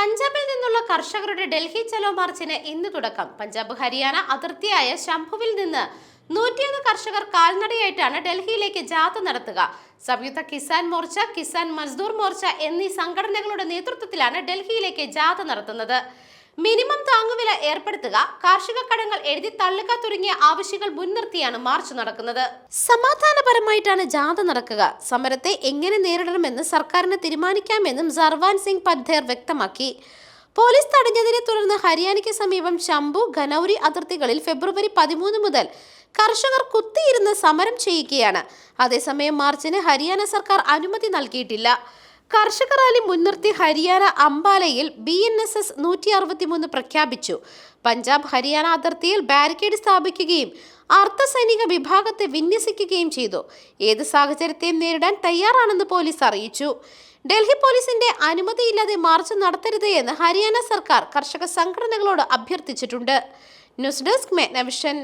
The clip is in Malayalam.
പഞ്ചാബിൽ നിന്നുള്ള കർഷകരുടെ ഡൽഹി ചലോ മാർച്ചിന് ഇന്ന് തുടക്കം. പഞ്ചാബ് ഹരിയാന അതിർത്തിയായ ശംഭുവിൽ നിന്ന് നൂറ്റിയൊന്ന് കർഷകർ കാൽനടയായിട്ടാണ് ഡൽഹിയിലേക്ക് ജാഥ നടത്തുക. സംയുക്ത കിസാൻ മോർച്ച കിസാൻ മസ്ദൂർ മോർച്ച എന്നീ സംഘടനകളുടെ നേതൃത്വത്തിലാണ് ഡൽഹിയിലേക്ക് ജാഥ നടത്തുന്നത്. മിനിമം താങ്ങുവില ഏർപ്പെടുത്തുക കാർഷിക കടങ്ങൾ എഴുതി തള്ളുക തുടങ്ങിയ ആവശ്യങ്ങൾ മുൻനിർത്തിയാണ് മാർച്ച് നടക്കുന്നത്. സമാധാനപരമായിട്ടാണ് ജാഥ നടക്കുക. സമരത്തെ എങ്ങനെ നേരിടണമെന്ന് സർക്കാരിന് തീരുമാനിക്കാമെന്നും സർവാൻ സിംഗ് പദ്ധേർ വ്യക്തമാക്കി. പോലീസ് തടഞ്ഞതിനെ തുടർന്ന് ഹരിയാനയ്ക്ക് സമീപം ശംഭു ഖനൌരി അതിർത്തികളിൽ ഫെബ്രുവരി പതിമൂന്ന് മുതൽ കർഷകർ കുത്തിയിരുന്ന് സമരം ചെയ്യുകയാണ്. അതേസമയം മാർച്ചിന് ഹരിയാന സർക്കാർ അനുമതി നൽകിയിട്ടില്ല. കർഷക റാലി മുൻനിർത്തി ഹരിയാന അംബാലയിൽ ബി എൻ എസ് എസ് നൂറ്റി അറുപത്തിമൂന്ന് പ്രഖ്യാപിച്ചു. പഞ്ചാബ് ഹരിയാന അതിർത്തിയിൽ ബാരിക്കേഡ് സ്ഥാപിക്കുകയും അർദ്ധ സൈനിക വിഭാഗത്തെ വിന്യസിക്കുകയും ചെയ്തു. ഏത് സാഹചര്യത്തെയും നേരിടാൻ തയ്യാറാണെന്ന് പോലീസ് അറിയിച്ചു. ഡൽഹി പോലീസിന്റെ അനുമതിയില്ലാതെ മാർച്ച് നടത്തരുത് എന്ന് ഹരിയാന സർക്കാർ കർഷക സംഘടനകളോട് അഭ്യർത്ഥിച്ചിട്ടുണ്ട്. News desk മെഗ്നവിഷൻ